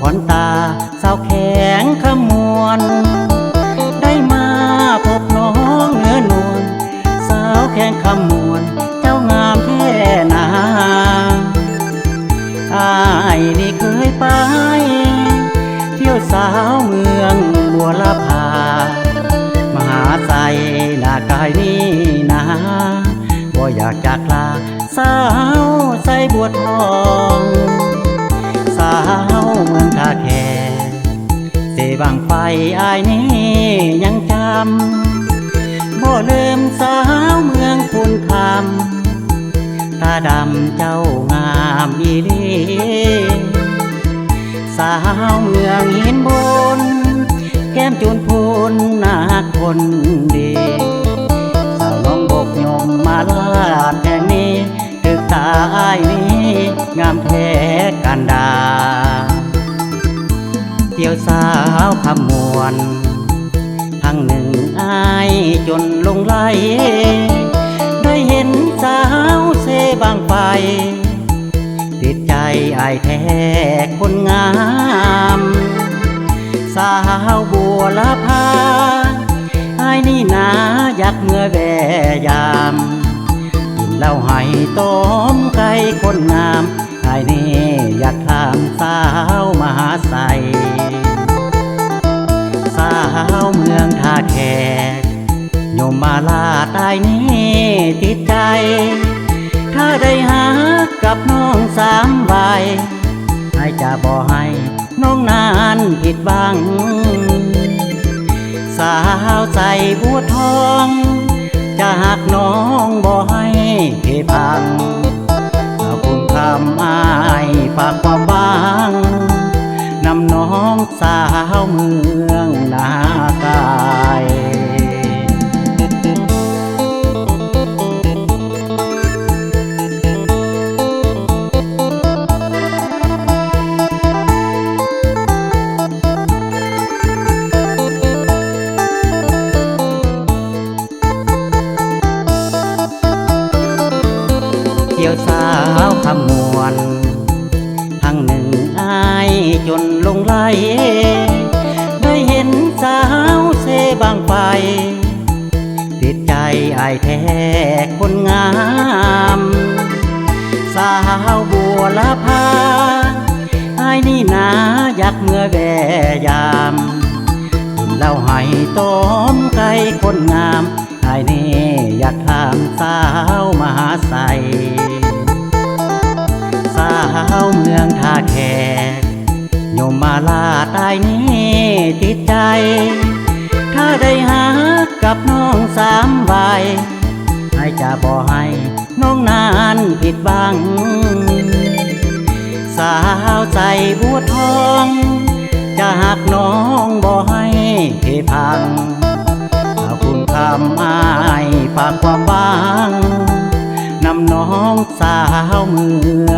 ขอนตาสาวแข็งขมวนได้มาพบน้องเนื้อนวลสาวแข็งขมวนเจ้างามแท่นาอายนี่เคยไป เที่ยวสาวเมืองบัวลาภามหาใสหน้ากายนี่นาบ่อยากจากลาสาวใส่บัวทองาวเมืองท่าแคเสบางไฟอายนี้ยังจำบ่ลืมสาวเมืองคุณคำตาดำเจ้างามอีหลีสาวเมืองหินบนแก้มจูนพูนนาคนดี งามแท้กันดา เที่ยวสาวขมวนทั้งหนึ่งอายจนลงไหล ได้เห็นสาวเซบางไฟติดใจอายแท้คนงาม สาวบัวละพาอายนี่นาอยากเมื่อแวยาม เล้าให้ต้มไก่คนงามอายนี่อยากถามสาวมหาใส สาวเมืองท่าแขกโยมมาลาตายนี้ติดใจ ถ้าได้หากับน้องสามใบให้จะบ่ให้น้องนานผิดหวัง สาวใสบัวทอง จะหักน้องบ่ให ให้พัง เที่ยวสาวขมวนทั้งหนึ่งอายจนลงไหลได้เห็นสาวเซบางไฟติดใจอายแท้คนงาม สาวบัวละพาอายนี่นาอยากเมื่อแวยามกินเหล้าให้ต้มไก่คนงามไอายนี่อยากถามสาวมหาใส แขกโยมมาลาตายนี้ติดใจ ถ้าได้หากับน้องสามใบให้จะบ่ให้น้องนานผิดหวัง สาวใจบัวทอง จะหักน้องบ่ให้เพพังถ้าคุณคำอายฝากความหวังนำน้องสาวเมือง